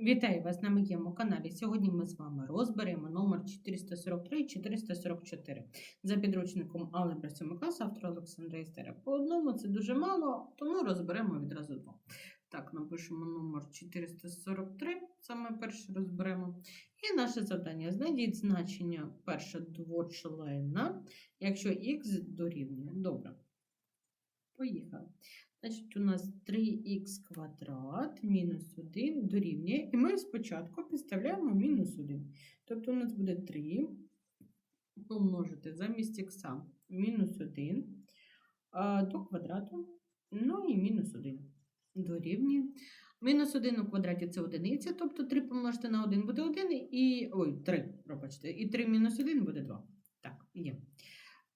Вітаю вас на моєму каналі. Сьогодні ми з вами розберемо номер 443 і 444 за підручником Алебра 7 класу автора Олександра Істера. По одному це дуже мало, тому розберемо відразу два. Так, напишемо номер 443, саме перше розберемо. І наше завдання: знайдіть значення перше двочлена, якщо х дорівнює. Добре. Поїхали. Значить, у нас 3х квадрат мінус 1 дорівнює. І ми спочатку підставляємо мінус 1. Тобто у нас буде 3 помножити замість х мінус 1 а, до квадрату. Ну і мінус 1 дорівнює. Мінус 1 у квадраті це одиниця, тобто 3 помножити на 1 буде 1, і. Ой, 3, пробачте, і 3 мінус 1 буде 2. Так, є.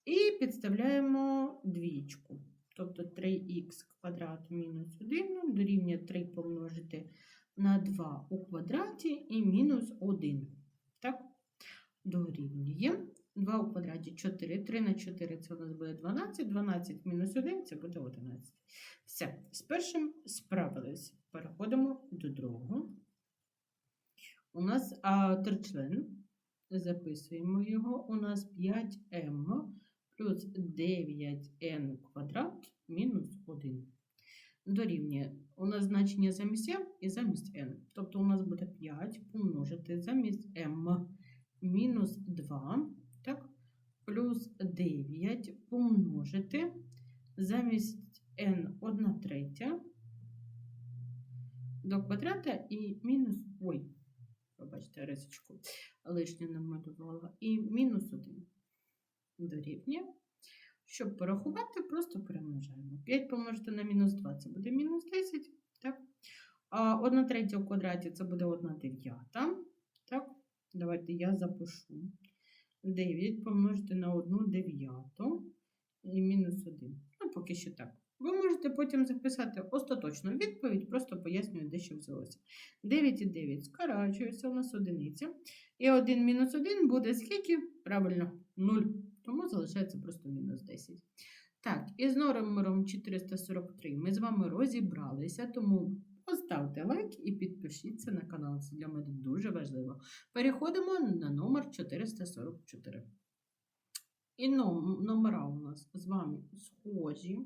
І підставляємо двічку. Тобто 3х квадрат мінус 1 дорівнює 3 помножити на 2 у квадраті і мінус 1. Так, дорівнює 2 у квадраті 4, 3 на 4 це у нас буде 12, 12 мінус 1 це буде 11. Все, з першим справились. Переходимо до другого. У нас а, тричлен. Записуємо його. У нас 5m плюс 9n квадрат мінус 1. Дорівнює у нас значення замість m і замість n. Тобто у нас буде 5 помножити замість m мінус 2, так? плюс 9 помножити замість n 1 третя до квадрата і мінус. Ой, пробачте, рисочку лишню намалювала. І мінус 1 дорівнює. Щоб порахувати, просто перемножаємо. 5 помножити на мінус 2 це буде мінус 10. Так? А 1 третя у квадраті це буде 1 дев'ята. Так? Давайте я запишу. 9 помножити на 1 дев'яту і мінус 1. Ну, поки що так. Ви можете потім записати остаточну відповідь, просто пояснюю, де що взялося. 9 і 9 скорачується у нас одиниця. І 1 мінус 1 буде скільки? Правильно, 0. Тому залишається просто мінус 10. Так, і з номером 443 ми з вами розібралися, тому поставте лайк і підпишіться на канал. Це для мене дуже важливо. Переходимо на номер 444. І ном- номера у нас з вами схожі.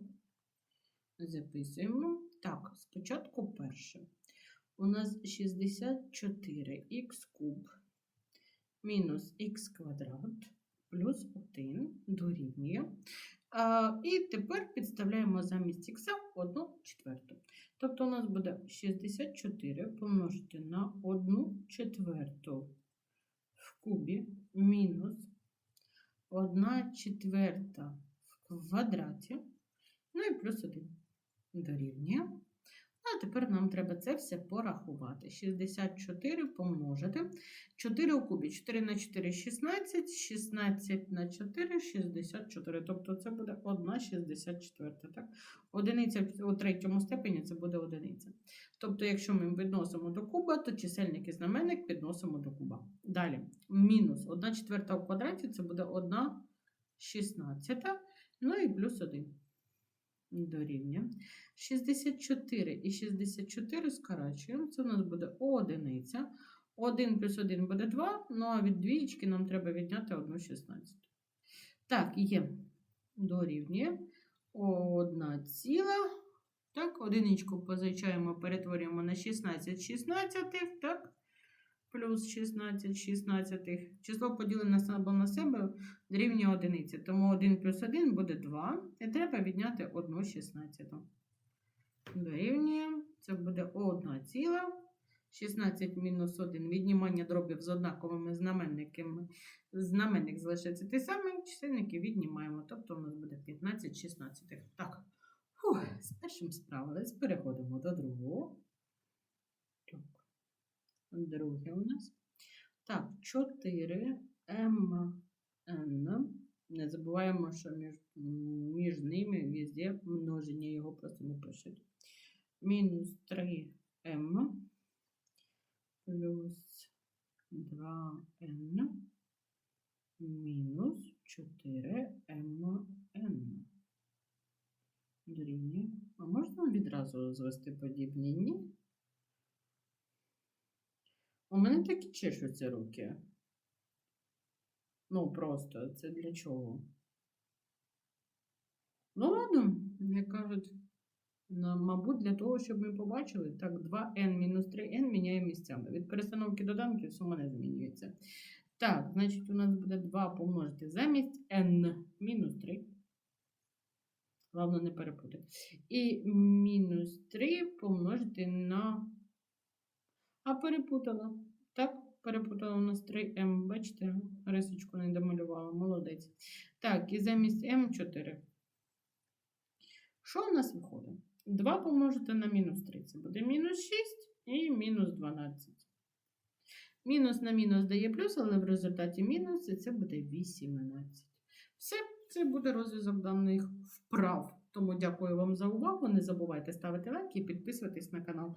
Записуємо. Так, спочатку перше. У нас 64х куб мінус х квадрат плюс 1 дорівнює. І тепер підставляємо замість х 1 четверту. Тобто у нас буде 64 помножити на 1 четверту в кубі мінус 1 четверта в квадраті. Ну і плюс 1 дорівнює. А тепер нам треба це все порахувати. 64 помножити. 4 у кубі. 4 на 4 16, 16 на 4 64. Тобто це буде 1 64. Так? Одиниця у третьому степені це буде одиниця. Тобто, якщо ми відносимо до куба, то чисельник і знаменник підносимо до куба. Далі, мінус 1 четверта у квадраті це буде 1 16. Ну і плюс 1 дорівнює. 64 і 64 скорачуємо. Це у нас буде одиниця. 1 плюс 1 буде 2, ну а від двієчки нам треба відняти 1 16. Так, є дорівнює 1 ціла. Так, одиничку позичаємо, перетворюємо на 16 16, так? Плюс 16 16. Число поділене або на себе дорівнює одиниці. Тому 1 плюс 1 буде 2. І треба відняти 1 16. Дорівнює. Це буде 1 ціла. 16 мінус 1 віднімання дробів з однаковими знаменниками. Знаменник залишиться той самий, чисельники віднімаємо. Тобто у нас буде 15 16. Так. Фух, з першим справились. Переходимо до другого. Друге у нас. Так, 4 м n. Не забуваємо, що між, між ними везде множення його просто не пишуть. Мінус 3m плюс 2n мінус 4mn. Дорівнює. А можна відразу звести подібні? Ні? У мене так і чешуться руки. Ну, просто це для чого? Ну, ладно, як кажуть, мабуть, для того, щоб ми побачили. Так, 2n мінус 3n міняє місцями. Від перестановки доданків сума не змінюється. Так, значить, у нас буде 2 помножити замість n мінус 3. Главное не перепутати. І мінус 3 помножити на. А перепутала. Так, перепутала у нас 3m. Бачите, рисочку не домалювала. Молодець. Так, і замість m 4. Що у нас виходить? 2 помножити на мінус 3. Це буде мінус 6 і мінус 12. Мінус на мінус дає плюс, але в результаті мінус, і це буде 18. Все, це буде розв'язок даних вправ. Тому дякую вам за увагу. Не забувайте ставити лайки і підписуватись на канал.